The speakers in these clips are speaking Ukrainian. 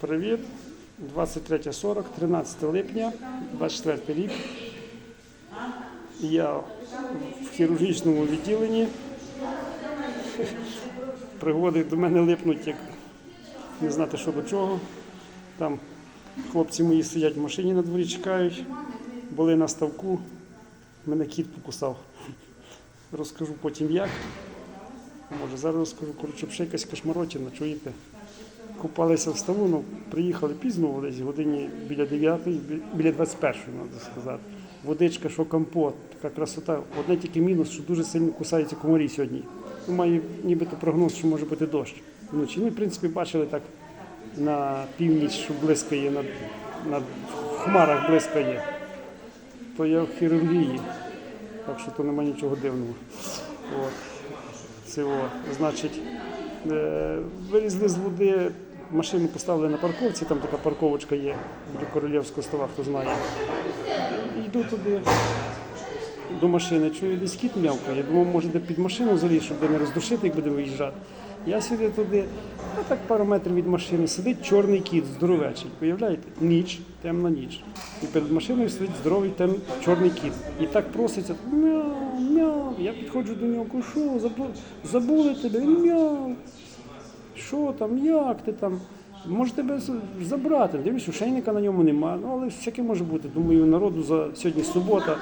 Привіт. 23.40, 13 липня, 24 рік. Я в хірургічному відділенні. Пригоди до мене липнуть, як не знати, що до чого. Там хлопці мої сидять в машині на дворі, чекають, були на ставку, мене кіт покусав. Розкажу потім як. Може, зараз розкажу, коротше, ще якась кошмаротіна, чуєте? Купалися в ставу, ну, приїхали пізно, десь годині біля 9, біля 21, треба сказати. Водичка, що компот, така красота. Одне тільки мінус, що дуже сильно кусаються комарі сьогодні. Ну, має нібито прогноз, що може бути дощ вночі. Ну, в принципі, бачили так на північ, що блискає, над в хмарах блискає. То я в хірургії, так що то немає нічого дивного. От. Цього. Значить, вилізли з води, машину поставили на парковці, там така парковочка є до Королівського стола, хто знає. Йду туди до машини, чую, десь кіт м'явкає. Я думав, може, де під машину заліз, щоб не роздушити, як будемо виїжджати. Я сюди туди, а так пару метрів від машини сидить чорний кіт, здоровечий. Уявляєте? Ніч, темна ніч. І перед машиною сидить здоровий тем, чорний кіт. І так проситься мяу, мяу. Я підходжу до нього, що, забу- забули тебе? Він мяу. Що там, як ти там? Може тебе забрати? Дивлюсь, ошейника на ньому нема. Ну, але всяке може бути. Думаю, народу за сьогодні субота,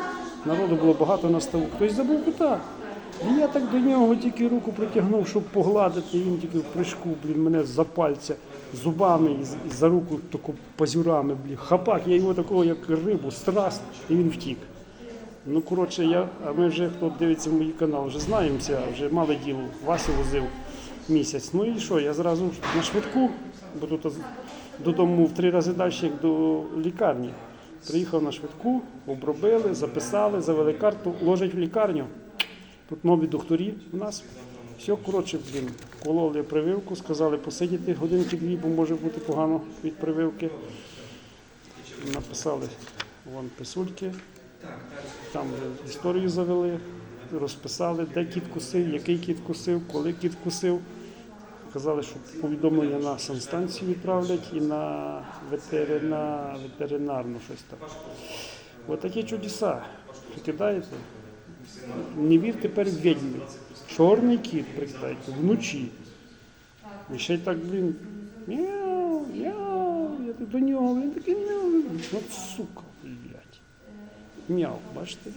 народу було багато на ставу. Хтось забув питати. І я так до нього тільки руку протягнув, щоб погладити. Він тільки в прыжку, блін, мене за пальця зубами і за руку таку пазюрами, блін. Хапак, я його такого, як рибу, страс, і він втік. Ну, коротше, я, а ми вже, хто дивиться мій канал, вже знаємося, вже мали діло. Васю возив місяць. Ну і що, я зразу на швидку, бо тут додому в три рази далі, як до лікарні. Приїхав на швидку, обробили, записали, завели карту, ложать в лікарню. Тут нові докторі у нас. Все, коротше, блін, кололи прививку, сказали посидіти годинки дві, бо може бути погано від прививки. Написали вон писульки. Там історію завели, розписали, де кіт кусив, який кіт кусив, коли кіт кусив. Казали, що повідомлення на санстанцію відправлять і на ветерина, ветеринарну щось там. От такі чудеса. Прикидаєте? Не вір тепер відьми. Чорний кіт, прикидайте, вночі. І ще й так, блін, мяу, мяу, я до нього, він такий мяу. От сука, блядь. Мяу, бачите?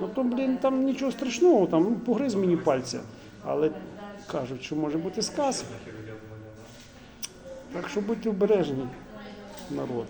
Ну то, блін, там нічого страшного, там ну, погриз мені пальця. Але кажуть, що може бути сказ. Так що будьте обережні, народ.